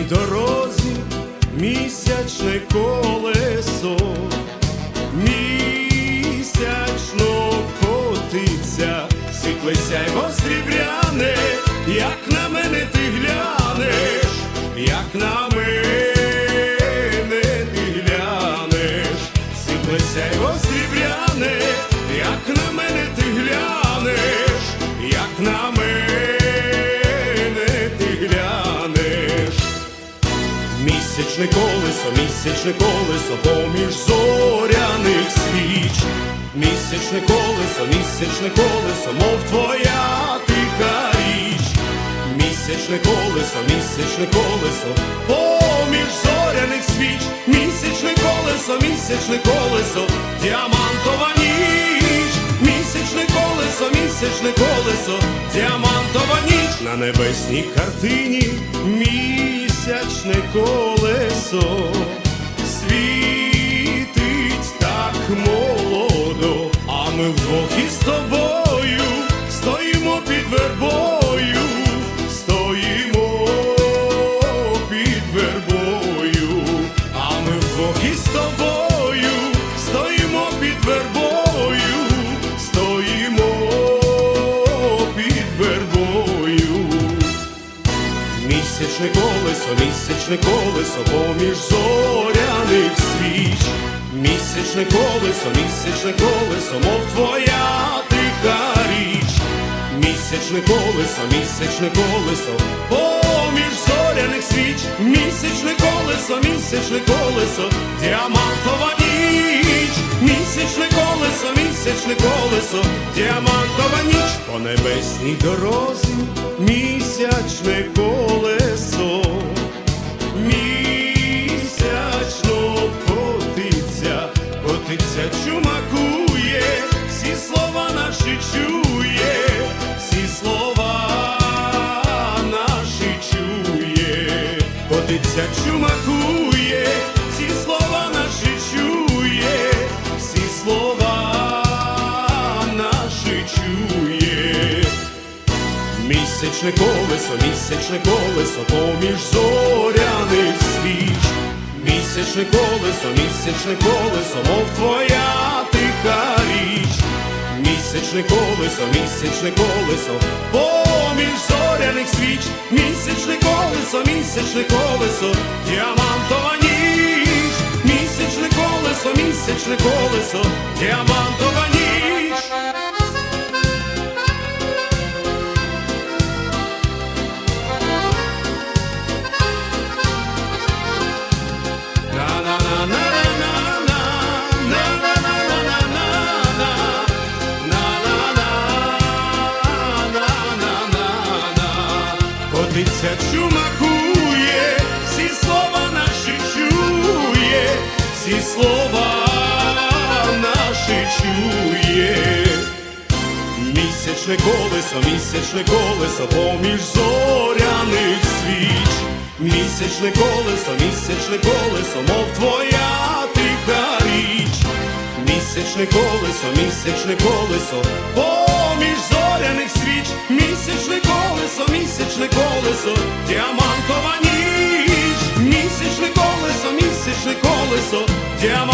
дорозі місячне колесо, місячно котиться, сяйво срібляне, як на мене ти глянеш, як на мене ти глянеш, сяйво срібляне, колесо, місячне колесо, поміж зоряних свіч. Місячне колесо, місячне колесо, мов твоя тиха річ. Місячне колесо, місячне колесо, поміж зоряних свіч. Місячне колесо, місячне колесо, діамантова ніч. Місячне колесо, місячне колесо, діамантова ніч. На небесній картині місячне колесо світить так молодо, а ми вдвох із тобою місячне колесо, поміж зоряних свіч. Місячне колесо, місячне колесо, мов твоя тиха річ. Місячне колесо, місячне колесо, поміж зоряних свіч. Місячне колесо, місячне колесо, діамантова ніч. Місячне колесо, місячне колесо, діамантова ніч. По небесній дорозі місячне колесо. Місячно котиться, котиться, чумакує, всі слова наші чує, всі слова наші чує, котиться, чумакує, всі слова наші чує, всі слова Місячне колесо, місячне колесо, поміж зоряних свіч. Місячне колесо, місячне колесо, мов твоя тиха річ. Місячне колесо, місячне колесо, поміж зоряних свіч. Місячне колесо, місячне колесо, діамантова ніч. Місячне колесо, місячне колесо, діамантова ніч. Котиться чумакує, всі слова наші чує, всі слова наші чує. Місячне колесо, місячне колесо, поміж зоряних свіч. Місячне колесо, місячне колесо, мов твоя тиха річ. Місячне колесо, місячне колесо, поміж зоряних свіч. Місячне колесо, Yeah,